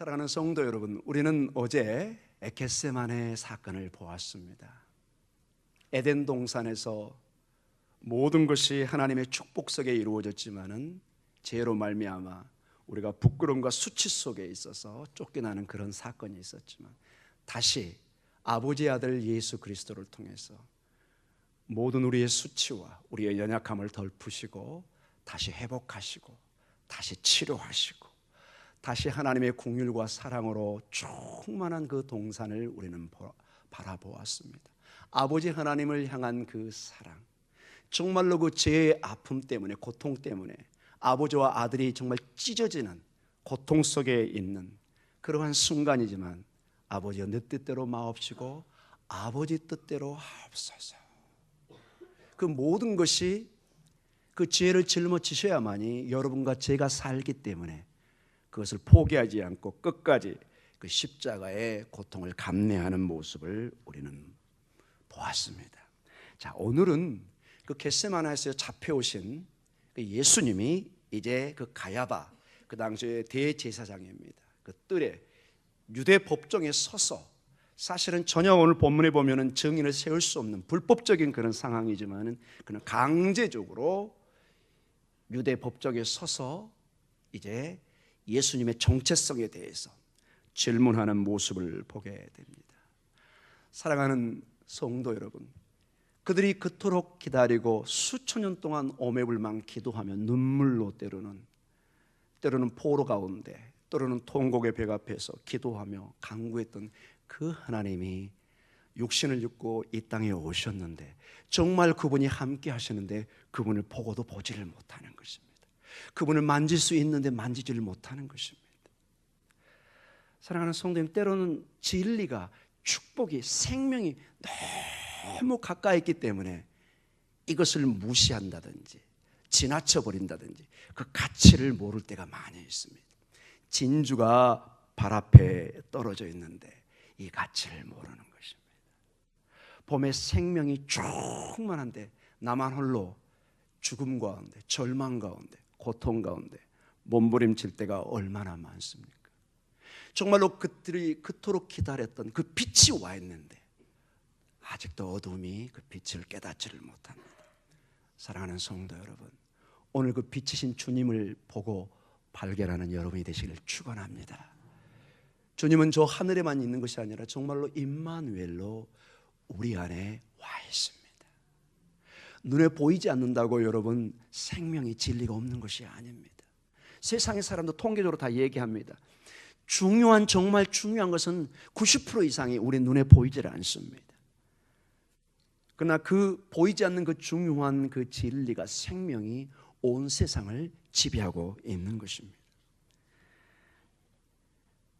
사랑하는 성도 여러분, 우리는 어제 에케세만의 사건을 보았습니다. 에덴 동산에서 모든 것이 하나님의 축복 속에 이루어졌지만은 죄로 말미암아 우리가 부끄러움과 수치 속에 있어서 쫓겨나는 그런 사건이 있었지만 다시 아버지의 아들 예수 그리스도를 통해서 모든 우리의 수치와 우리의 연약함을 덜푸시고 다시 회복하시고 다시 치료하시고 다시 하나님의 궁율과 사랑으로 충만한 그 동산을 우리는 보- 바라보았습니다. 아버지 하나님을 향한 그 사랑, 정말로 그 죄의 아픔 때문에 고통 때문에 아버지와 아들이 정말 찢어지는 고통 속에 있는 그러한 순간이지만 아버지여 내 뜻대로 마옵시고 아버지 뜻대로 하옵소서. 그 모든 것이 그 죄를 짊어지셔야만이 여러분과 제가 살기 때문에 그것을 포기하지 않고 끝까지 그 십자가의 고통을 감내하는 모습을 우리는 보았습니다. 자, 오늘은 그 겟세마나에서 잡혀오신 그 예수님이 이제 그 가야바 그 당시의 대제사장입니다. 그 뜰에 유대 법정에 서서 사실은 전혀 오늘 본문에 보면은 증인을 세울 수 없는 불법적인 그런 상황이지만은 그는 강제적으로 유대 법정에 서서 이제 예수님의 정체성에 대해서 질문하는 모습을 보게 됩니다. 사랑하는 성도 여러분, 그들이 그토록 기다리고 수천 년 동안 오매불망 기도하며 눈물로 때로는 때로는 포로 가운데 때로는 통곡의 벽 앞에서 기도하며 간구했던 그 하나님이 육신을 입고 이 땅에 오셨는데 정말 그분이 함께 하시는데 그분을 보고도 보지를 못하는 것입니다. 그분을 만질 수 있는데 만지지를 못하는 것입니다. 사랑하는 성도님 때로는 진리가 축복이 생명이 너무 가까이 있기 때문에 이것을 무시한다든지 지나쳐 버린다든지 그 가치를 모를 때가 많이 있습니다. 진주가 발 앞에 떨어져 있는데 이 가치를 모르는 것입니다. 봄에 생명이 충만한데 나만 홀로 죽음 가운데 절망 가운데 고통 가운데 몸부림칠 때가 얼마나 많습니까? 정말로 그들이 그토록 기다렸던 그 빛이 와 있는데 아직도 어둠이 그 빛을 깨닫지를 못합니다. 사랑하는 성도 여러분, 오늘 그 빛이신 주님을 보고 발견하는 여러분이 되시길 축원합니다. 주님은 저 하늘에만 있는 것이 아니라 정말로 임마누엘로 우리 안에 와 있습니다. 눈에 보이지 않는다고 여러분 생명이 진리가 없는 것이 아닙니다. 세상의 사람도 통계적으로 다 얘기합니다. 중요한 정말 중요한 것은 90% 이상이 우리 눈에 보이질 않습니다. 그러나 그 보이지 않는 그 중요한 그 진리가 생명이 온 세상을 지배하고 있는 것입니다.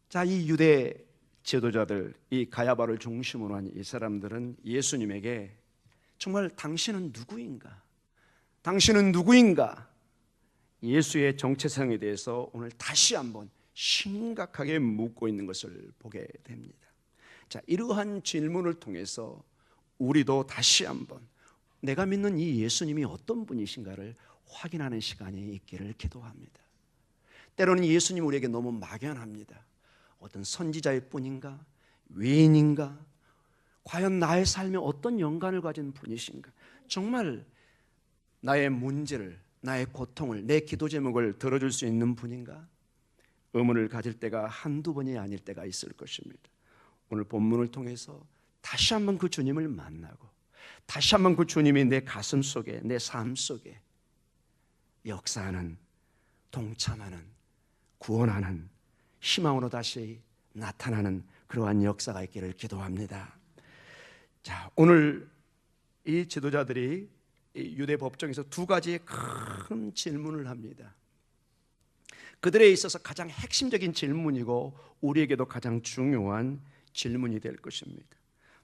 자, 이 유대 지도자들, 이 가야바를 중심으로 한 이 사람들은 예수님에게 정말 당신은 누구인가? 당신은 누구인가? 예수의 정체성에 대해서 오늘 다시 한번 심각하게 묻고 있는 것을 보게 됩니다. 자, 이러한 질문을 통해서 우리도 다시 한번 내가 믿는 이 예수님이 어떤 분이신가를 확인하는 시간이 있기를 기도합니다. 때로는 예수님 우리에게 너무 막연합니다. 어떤 선지자일 뿐인가? 외인인가? 과연 나의 삶에 어떤 연관을 가진 분이신가? 정말 나의 문제를, 나의 고통을, 내 기도 제목을 들어줄 수 있는 분인가? 의문을 가질 때가 한두 번이 아닐 때가 있을 것입니다. 오늘 본문을 통해서 다시 한번 그 주님을 만나고 다시 한번 그 주님이 내 가슴 속에 내 삶 속에 역사하는 동참하는 구원하는 희망으로 다시 나타나는 그러한 역사가 있기를 기도합니다. 자, 오늘 이 지도자들이 이 유대 법정에서 두 가지의 큰 질문을 합니다. 그들에 있어서 가장 핵심적인 질문이고 우리에게도 가장 중요한 질문이 될 것입니다.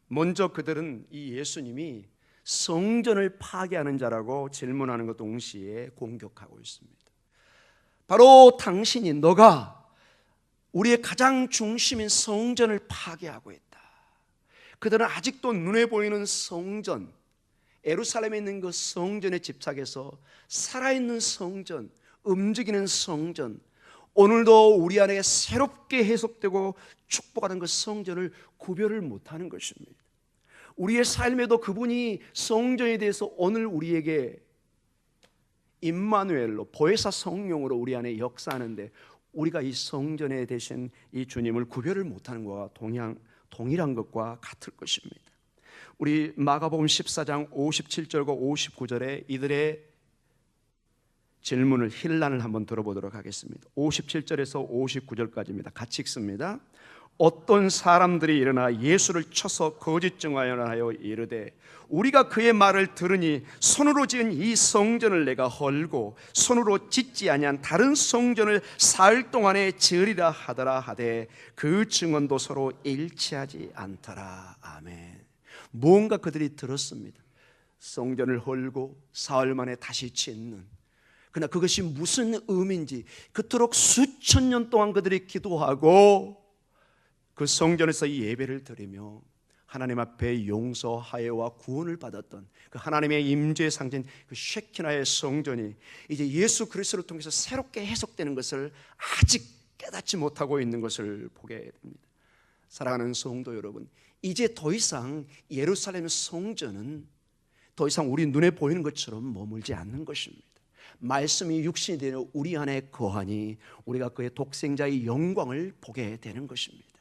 먼저 그들은 이 예수님이 성전을 파괴하는 자라고 질문하는 것 동시에 공격하고 있습니다. 바로 당신이 너가 우리의 가장 중심인 성전을 파괴하고 있다. 그들은 아직도 눈에 보이는 성전, 에루살렘에 있는 그 성전에 집착해서 살아있는 성전, 움직이는 성전, 오늘도 우리 안에 새롭게 해석되고 축복하는 그 성전을 구별을 못하는 것입니다. 우리의 삶에도 그분이 성전에 대해서 오늘 우리에게 임마누엘로 보혜사 성령으로 우리 안에 역사하는데 우리가 이 성전에 대신 이 주님을 구별을 못하는 것과 동양, 동일한 것과 같을 것입니다. 우리 마가복음 14장 57절과 59절에 이들의 질문을 힐란을 한번 들어보도록 하겠습니다. 57절에서 59절까지입니다. 같이 읽습니다. 어떤 사람들이 일어나 예수를 쳐서 거짓 증언하여 이르되 우리가 그의 말을 들으니 손으로 지은 이 성전을 내가 헐고 손으로 짓지 아니한 다른 성전을 사흘 동안에 지으리라 하더라 하되 그 증언도 서로 일치하지 않더라 아멘. 뭔가 그들이 들었습니다. 성전을 헐고 사흘 만에 다시 짓는 그러나 그것이 무슨 의미인지 그토록 수천 년 동안 그들이 기도하고 그 성전에서 이 예배를 드리며 하나님 앞에 용서하여와 구원을 받았던 그 하나님의 임재의 상징 그 쉐키나의 성전이 이제 예수 그리스도를 통해서 새롭게 해석되는 것을 아직 깨닫지 못하고 있는 것을 보게 됩니다. 사랑하는 성도 여러분, 이제 더 이상 예루살렘 성전은 더 이상 우리 눈에 보이는 것처럼 머물지 않는 것입니다. 말씀이 육신이 되는 우리 안에 거하니 우리가 그의 독생자의 영광을 보게 되는 것입니다.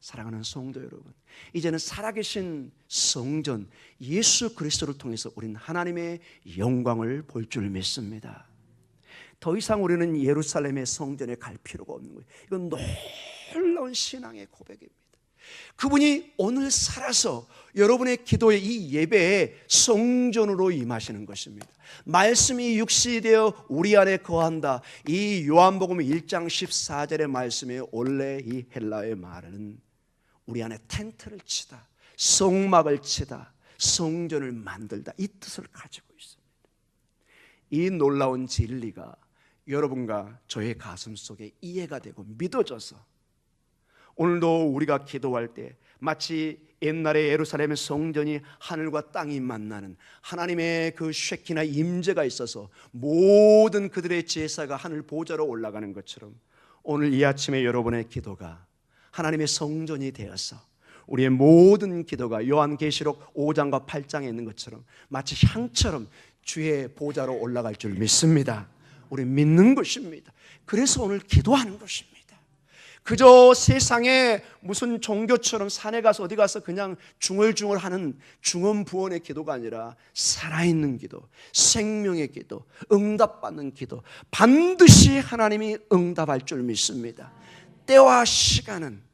사랑하는 성도 여러분, 이제는 살아계신 성전 예수 그리스도를 통해서 우리는 하나님의 영광을 볼 줄 믿습니다. 더 이상 우리는 예루살렘의 성전에 갈 필요가 없는 거예요. 이건 놀라운 신앙의 고백입니다. 그분이 오늘 살아서 여러분의 기도의 이 예배에 성전으로 임하시는 것입니다. 말씀이 육시 되어 우리 안에 거한다. 이 요한복음 1장 14절의 말씀에 원래 이 헬라의 말은 우리 안에 텐트를 치다, 성막을 치다, 성전을 만들다 이 뜻을 가지고 있습니다. 이 놀라운 진리가 여러분과 저의 가슴 속에 이해가 되고 믿어져서 오늘도 우리가 기도할 때 마치 옛날에 예루살렘의 성전이 하늘과 땅이 만나는 하나님의 그 쉐키나 임재가 있어서 모든 그들의 제사가 하늘 보좌로 올라가는 것처럼 오늘 이 아침에 여러분의 기도가 하나님의 성전이 되어서 우리의 모든 기도가 요한계시록 5장과 8장에 있는 것처럼 마치 향처럼 주의 보좌로 올라갈 줄 믿습니다. 우리 믿는 것입니다. 그래서 오늘 기도하는 것입니다. 그저 세상에 무슨 종교처럼 산에 가서 어디 가서 그냥 중얼중얼 하는 중언부언의 기도가 아니라 살아있는 기도, 생명의 기도, 응답받는 기도, 반드시 하나님이 응답할 줄 믿습니다. 때와 시간은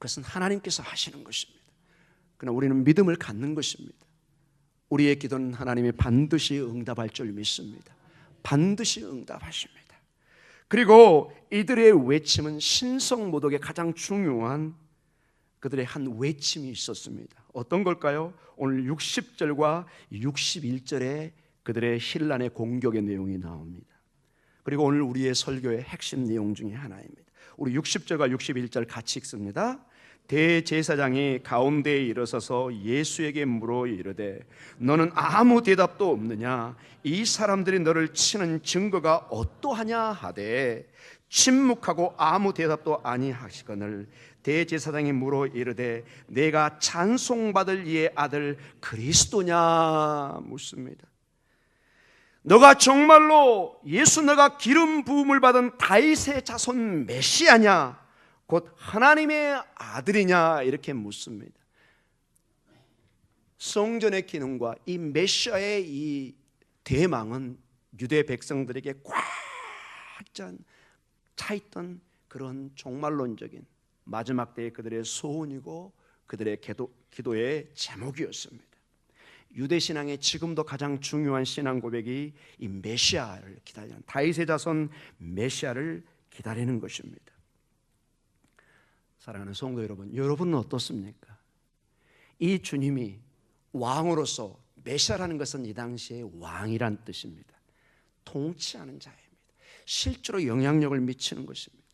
그것은 하나님께서 하시는 것입니다. 그러나 우리는 믿음을 갖는 것입니다. 우리의 기도는 하나님이 반드시 응답할 줄 믿습니다. 반드시 응답하십니다. 그리고 이들의 외침은 신성 모독의 가장 중요한 그들의 한 외침이 있었습니다. 어떤 걸까요? 오늘 60절과 61절에 그들의 신란의 공격의 내용이 나옵니다. 그리고 오늘 우리의 설교의 핵심 내용 중에 하나입니다. 우리 60절과 61절 같이 읽습니다. 대제사장이 가운데에 일어서서 예수에게 물어 이르되 너는 아무 대답도 없느냐? 이 사람들이 너를 치는 증거가 어떠하냐? 하되 침묵하고 아무 대답도 아니하시거늘 대제사장이 물어 이르되 내가 찬송받을 이의 아들 그리스도냐? 묻습니다. 너가 정말로 예수 너가 기름 부음을 받은 다윗의 자손 메시아냐 곧 하나님의 아들이냐 이렇게 묻습니다. 성전의 기능과 이 메시아의 이 대망은 유대 백성들에게 꽉 찬 차있던 그런 종말론적인 마지막 때의 그들의 소원이고 그들의 기도, 기도의 제목이었습니다. 유대 신앙의 지금도 가장 중요한 신앙 고백이 이 메시아를 기다리는 다윗의 자손 메시아를 기다리는 것입니다. 사랑하는 성도 여러분, 여러분은 어떻습니까? 이 주님이 왕으로서 메시아라는 것은 이 당시에 왕이란 뜻입니다. 통치하는 자입니다. 실제로 영향력을 미치는 것입니다.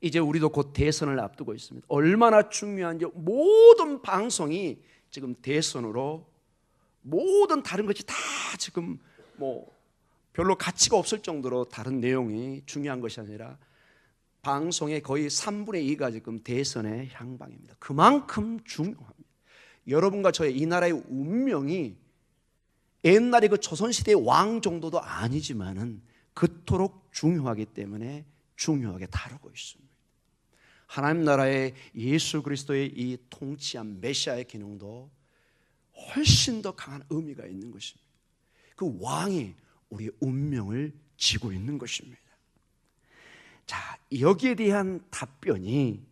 이제 우리도 곧 대선을 앞두고 있습니다. 얼마나 중요한지 모든 방송이 지금 대선으로 모든 다른 것이 다 지금 뭐 별로 가치가 없을 정도로 다른 내용이 중요한 것이 아니라 방송의 거의 3분의 2가 지금 대선의 향방입니다. 그만큼 중요합니다. 여러분과 저의 이 나라의 운명이 옛날에 그 조선시대의 왕 정도도 아니지만은 그토록 중요하기 때문에 중요하게 다루고 있습니다. 하나님 나라의 예수 그리스도의 이 통치한 메시아의 기능도 훨씬 더 강한 의미가 있는 것입니다. 그 왕이 우리의 운명을 지고 있는 것입니다. 자, 여기에 대한 답변이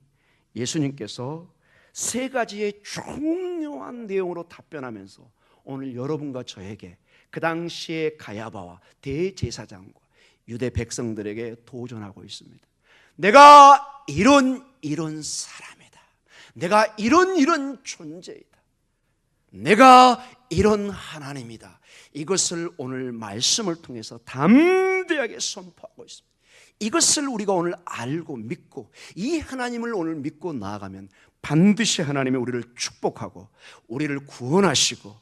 예수님께서 세 가지의 중요한 내용으로 답변하면서 오늘 여러분과 저에게 그 당시의 가야바와 대제사장과 유대 백성들에게 도전하고 있습니다. 내가 이런 이런 사람이다. 내가 이런 이런 존재이다. 내가 이런 하나님이다. 이것을 오늘 말씀을 통해서 담대하게 선포하고 있습니다. 이것을 우리가 오늘 알고 믿고 이 하나님을 오늘 믿고 나아가면 반드시 하나님이 우리를 축복하고 우리를 구원하시고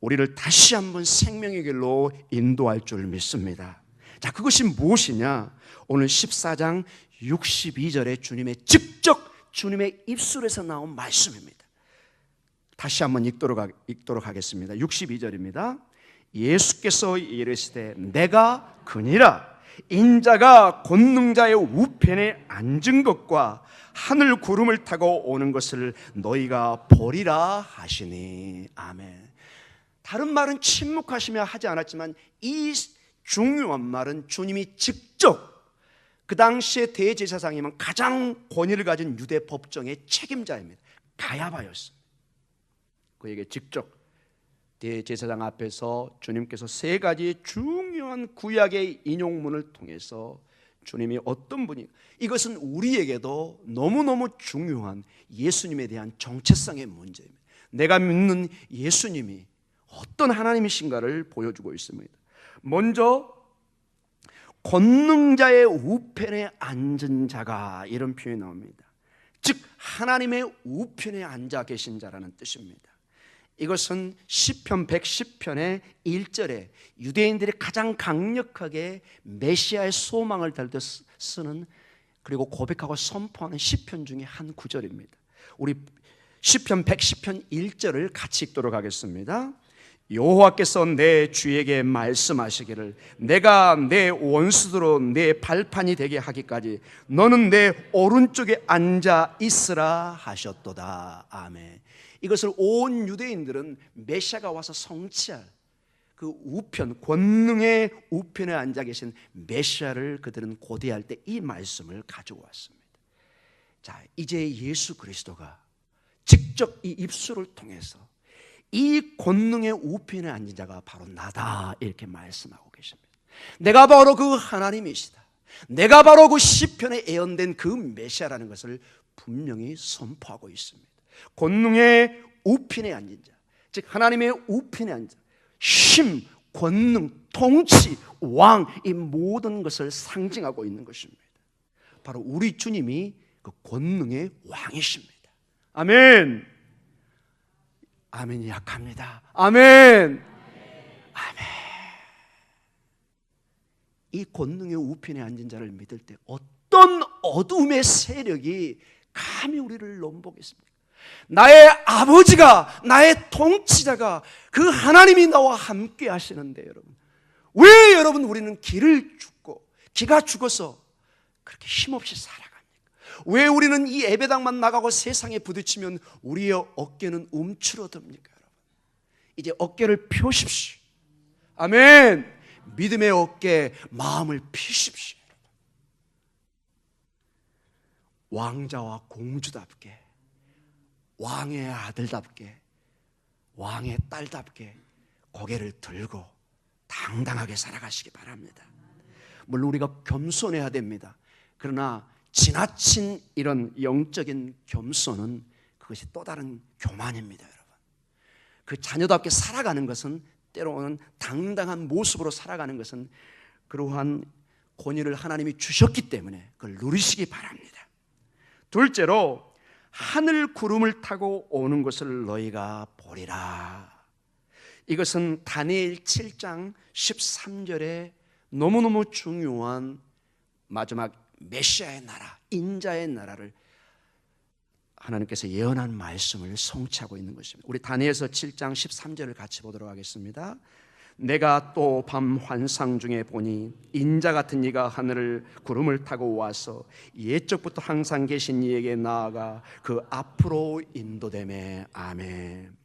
우리를 다시 한번 생명의 길로 인도할 줄 믿습니다. 자, 그것이 무엇이냐? 오늘 14장 62절에 주님의 직접 주님의 입술에서 나온 말씀입니다. 다시 한번 읽도록, 읽도록 하겠습니다. 62절입니다. 예수께서 이르시되 내가 그니라 인자가 권능자의 우편에 앉은 것과 하늘 구름을 타고 오는 것을 너희가 보리라 하시니 아멘. 다른 말은 침묵하시며 하지 않았지만 이 중요한 말은 주님이 직접 그 당시에 대제사장이면 가장 권위를 가진 유대 법정의 책임자입니다. 가야바였습니다. 그에게 직접 대제사장 앞에서 주님께서 세 가지 중 요한 구약의 인용문을 통해서 주님이 어떤 분이 이것은 우리에게도 너무너무 중요한 예수님에 대한 정체성의 문제입니다. 내가 믿는 예수님이 어떤 하나님이신가를 보여주고 있습니다. 먼저 권능자의 우편에 앉은 자가 이런 표현이 나옵니다. 즉 하나님의 우편에 앉아 계신 자라는 뜻입니다. 이것은 시편 110편의 1절에 유대인들이 가장 강력하게 메시아의 소망을 달듯 쓰는 그리고 고백하고 선포하는 시편 중에 한 구절입니다. 우리 시편 110편 1절을 같이 읽도록 하겠습니다. 여호와께서 내 주에게 말씀하시기를 내가 내 원수들로 내 발판이 되게 하기까지 너는 내 오른쪽에 앉아 있으라 하셨도다. 아멘. 이것을 온 유대인들은 메시아가 와서 성취할 그 우편 권능의 우편에 앉아 계신 메시아를 그들은 고대할 때 이 말씀을 가지고 왔습니다. 자, 이제 예수 그리스도가 직접 이 입술을 통해서 이 권능의 우편에 앉은 자가 바로 나다 이렇게 말씀하고 계십니다. 내가 바로 그 하나님이시다. 내가 바로 그 시편에 예언된 그 메시아라는 것을 분명히 선포하고 있습니다. 권능의 우편에 앉은 자, 즉 하나님의 우편에 앉은 자, 힘, 권능, 통치, 왕 이 모든 것을 상징하고 있는 것입니다. 바로 우리 주님이 그 권능의 왕이십니다. 아멘. 아멘이 약합니다. 아멘. 아멘. 이 권능의 우편에 앉은 자를 믿을 때 어떤 어둠의 세력이 감히 우리를 넘보겠습니까? 나의 아버지가 나의 통치자가 그 하나님이 나와 함께 하시는데 여러분 왜 여러분 우리는 길을 죽고 기가 죽어서 그렇게 힘없이 살아? 왜 우리는 이 예배당만 나가고 세상에 부딪히면 우리의 어깨는 움츠러듭니까, 여러분? 이제 어깨를 펴십시오. 아멘. 믿음의 어깨, 마음을 피십시오. 왕자와 공주답게, 왕의 아들답게, 왕의 딸답게 고개를 들고 당당하게 살아가시기 바랍니다. 물론 우리가 겸손해야 됩니다. 그러나 지나친 이런 영적인 겸손은 그것이 또 다른 교만입니다, 여러분. 그 자녀답게 살아가는 것은 때로는 당당한 모습으로 살아가는 것은 그러한 권위를 하나님이 주셨기 때문에 그걸 누리시기 바랍니다. 둘째로 하늘 구름을 타고 오는 것을 너희가 보리라. 이것은 다니엘 7장 13절에 너무너무 중요한 마지막 메시아의 나라, 인자의 나라를 하나님께서 예언한 말씀을 성취하고 있는 것입니다. 우리 다니엘서 7장 13절을 같이 보도록 하겠습니다. 내가 또 밤 환상 중에 보니 인자 같은 이가 하늘을 구름을 타고 와서 옛적부터 항상 계신 이에게 나아가 그 앞으로 인도됨에 아멘.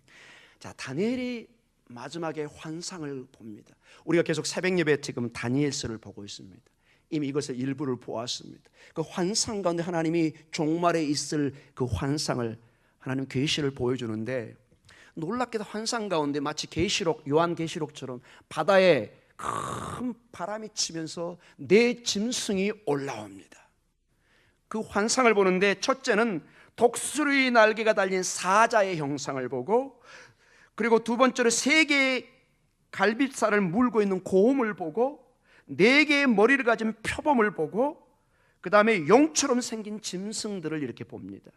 자, 다니엘이 마지막에 환상을 봅니다. 우리가 계속 새벽 예배 지금 다니엘서를 보고 있습니다. 이미 이것의 일부를 보았습니다. 그 환상 가운데 하나님이 종말에 있을 그 환상을 하나님 계시를 보여주는데 놀랍게도 환상 가운데 마치 계시록 요한 계시록처럼 바다에 큰 바람이 치면서 내 짐승이 올라옵니다. 그 환상을 보는데 첫째는 독수리 날개가 달린 사자의 형상을 보고 그리고 두 번째로 세 개의 갈빗살을 물고 있는 고음을 보고 네 개의 머리를 가진 표범을 보고 그 다음에 용처럼 생긴 짐승들을 이렇게 봅니다.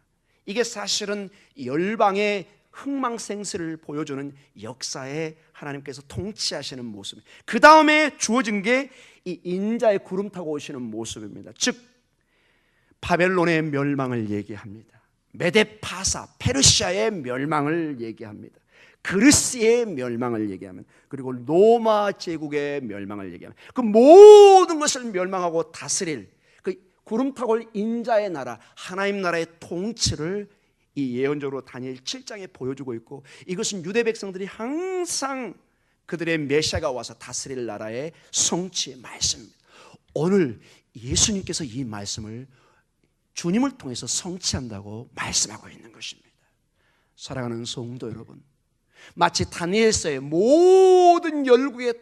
이게 사실은 열방의 흥망생스를 보여주는 역사에 하나님께서 통치하시는 모습. 그 다음에 주어진 게 이 인자의 구름 타고 오시는 모습입니다. 즉 바벨론의 멸망을 얘기합니다. 메데파사 페르시아의 멸망을 얘기합니다. 그리스의 멸망을 얘기하면 그리고 로마 제국의 멸망을 얘기하면 그 모든 것을 멸망하고 다스릴 그 구름 타고 올 인자의 나라 하나님 나라의 통치를 이 예언적으로 다니엘 7장에 보여주고 있고 이것은 유대 백성들이 항상 그들의 메시아가 와서 다스릴 나라의 성취의 말씀입니다. 오늘 예수님께서 이 말씀을 주님을 통해서 성취한다고 말씀하고 있는 것입니다. 사랑하는 성도 여러분, 마치 다니엘서의 모든 열국의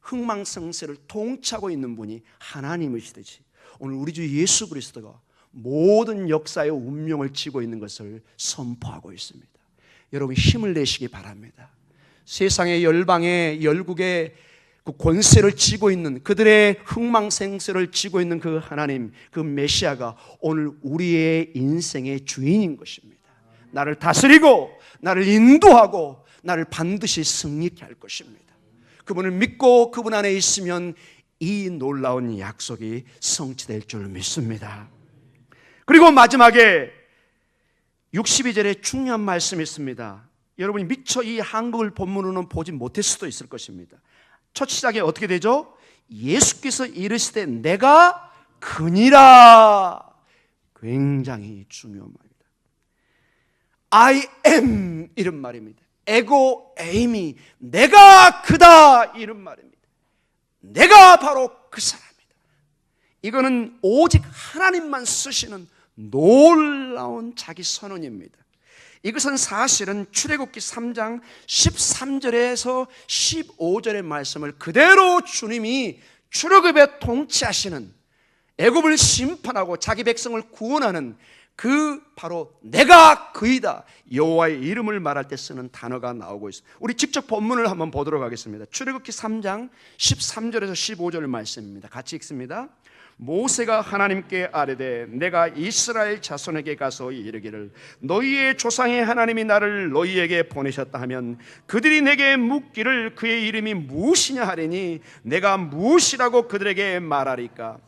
흥망성쇠를 통치하고 있는 분이 하나님이시듯이 오늘 우리 주 예수 그리스도가 모든 역사의 운명을 쥐고 있는 것을 선포하고 있습니다. 여러분 힘을 내시기 바랍니다. 세상의 열방의 열국의 그 권세를 쥐고 있는 그들의 흥망생세를 쥐고 있는 그 하나님, 그 메시아가 오늘 우리의 인생의 주인인 것입니다. 나를 다스리고 나를 인도하고 나를 반드시 승리케 할 것입니다. 그분을 믿고 그분 안에 있으면 이 놀라운 약속이 성취될 줄 믿습니다. 그리고 마지막에 62절에 중요한 말씀이 있습니다. 여러분이 미처 이 한국을 본문으로는 보지 못할 수도 있을 것입니다. 첫 시작에 어떻게 되죠? 예수께서 이르시되 내가 그니라. 굉장히 중요한 말입니다. I am 이런 말입니다. 에고 에임이 내가 그다 이런 말입니다. 내가 바로 그 사람이다. 이거는 오직 하나님만 쓰시는 놀라운 자기 선언입니다. 이것은 사실은 출애굽기 3장 13절에서 15절의 말씀을 그대로 주님이 출애굽에 통치하시는 애굽을 심판하고 자기 백성을 구원하는 그 바로 내가 그이다 여호와의 이름을 말할 때 쓰는 단어가 나오고 있습니다. 우리 직접 본문을 한번 보도록 하겠습니다. 출애굽기 3장 13절에서 15절 말씀입니다. 같이 읽습니다. 모세가 하나님께 아뢰되 내가 이스라엘 자손에게 가서 이르기를 너희의 조상의 하나님이 나를 너희에게 보내셨다 하면 그들이 내게 묻기를 그의 이름이 무엇이냐 하리니 내가 무엇이라고 그들에게 말하리까?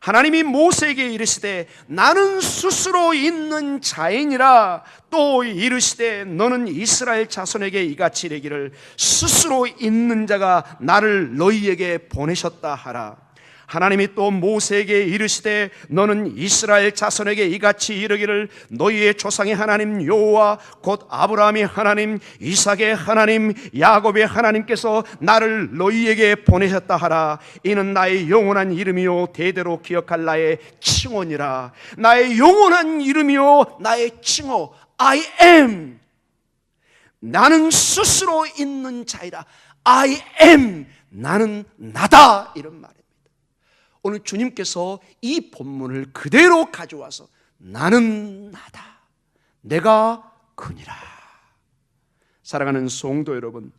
하나님이 모세에게 이르시되 나는 스스로 있는 자인이라. 또 이르시되 너는 이스라엘 자손에게 이같이 이르기를 스스로 있는 자가 나를 너희에게 보내셨다 하라 하나님이 또 모세에게 이르시되 너는 이스라엘 자손에게 이같이 이르기를 너희의 조상의 하나님 여호와 곧 아브라함의 하나님 이삭의 하나님 야곱의 하나님께서 나를 너희에게 보내셨다 하라. 이는 나의 영원한 이름이요 대대로 기억할 나의 칭호니라. 나의 영원한 이름이요 나의 칭호. I am. 나는 스스로 있는 자이라. I am. 나는 나다. 이런 말이에요 오늘 주님께서 이 본문을 그대로 가져와서 나는 나다. 내가 그니라. 사랑하는 성도 여러분,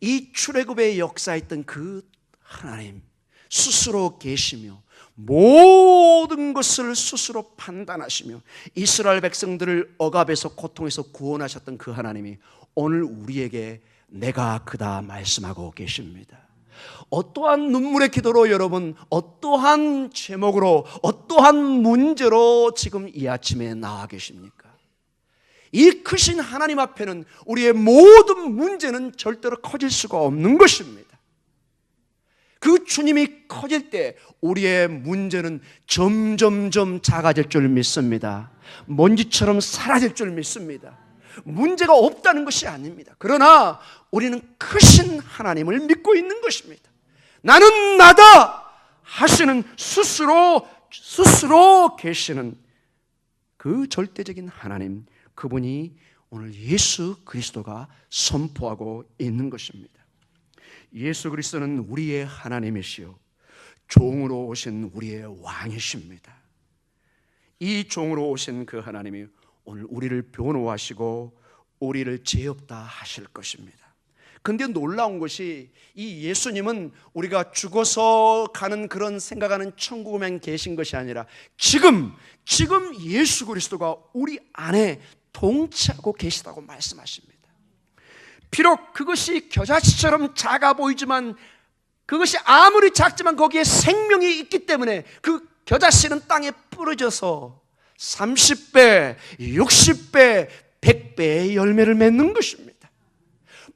이 출애굽의 역사에 있던 그 하나님 스스로 계시며 모든 것을 스스로 판단하시며 이스라엘 백성들을 억압에서 고통에서 구원하셨던 그 하나님이 오늘 우리에게 내가 그다 말씀하고 계십니다. 어떠한 눈물의 기도로 여러분, 어떠한 제목으로, 어떠한 문제로 지금 이 아침에 나와 계십니까? 이 크신 하나님 앞에는 우리의 모든 문제는 절대로 커질 수가 없는 것입니다. 그 주님이 커질 때 우리의 문제는 점점점 작아질 줄 믿습니다. 먼지처럼 사라질 줄 믿습니다. 문제가 없다는 것이 아닙니다. 그러나 우리는 크신 하나님을 믿고 있는 것입니다. 나는 나다 하시는 스스로 스스로 계시는 그 절대적인 하나님 그분이 오늘 예수 그리스도가 선포하고 있는 것입니다. 예수 그리스도는 우리의 하나님이시요 종으로 오신 우리의 왕이십니다. 이 종으로 오신 그 하나님이 오늘 우리를 변호하시고 우리를 죄 없다 하실 것입니다. 근데 놀라운 것이 이 예수님은 우리가 죽어서 가는 그런 생각하는 천국에만 계신 것이 아니라 지금 지금 예수 그리스도가 우리 안에 동치하고 계시다고 말씀하십니다. 비록 그것이 겨자씨처럼 작아 보이지만 그것이 아무리 작지만 거기에 생명이 있기 때문에 그 겨자씨는 땅에 부러져서 30배, 60배, 100배의 열매를 맺는 것입니다.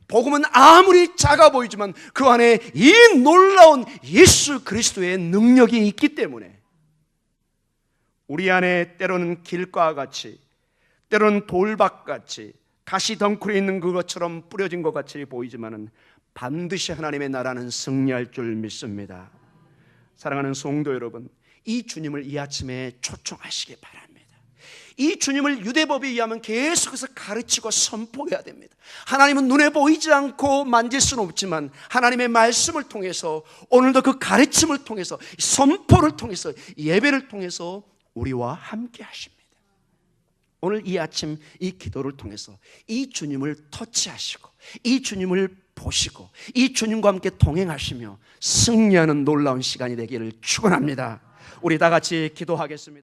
복음은 아무리 작아 보이지만 그 안에 이 놀라운 예수 그리스도의 능력이 있기 때문에 우리 안에 때로는 길과 같이 때로는 돌박 같이 가시 덩쿨에 있는 그것처럼 뿌려진 것 같이 보이지만은 반드시 하나님의 나라는 승리할 줄 믿습니다. 사랑하는 성도 여러분, 이 주님을 이 아침에 초청하시기 바랍니다. 이 주님을 유대법에 의하면 계속해서 가르치고 선포해야 됩니다. 하나님은 눈에 보이지 않고 만질 수는 없지만 하나님의 말씀을 통해서 오늘도 그 가르침을 통해서 선포를 통해서 예배를 통해서 우리와 함께 하십니다. 오늘 이 아침 이 기도를 통해서 이 주님을 터치하시고 이 주님을 보시고 이 주님과 함께 동행하시며 승리하는 놀라운 시간이 되기를 축원합니다. 우리 다 같이 기도하겠습니다.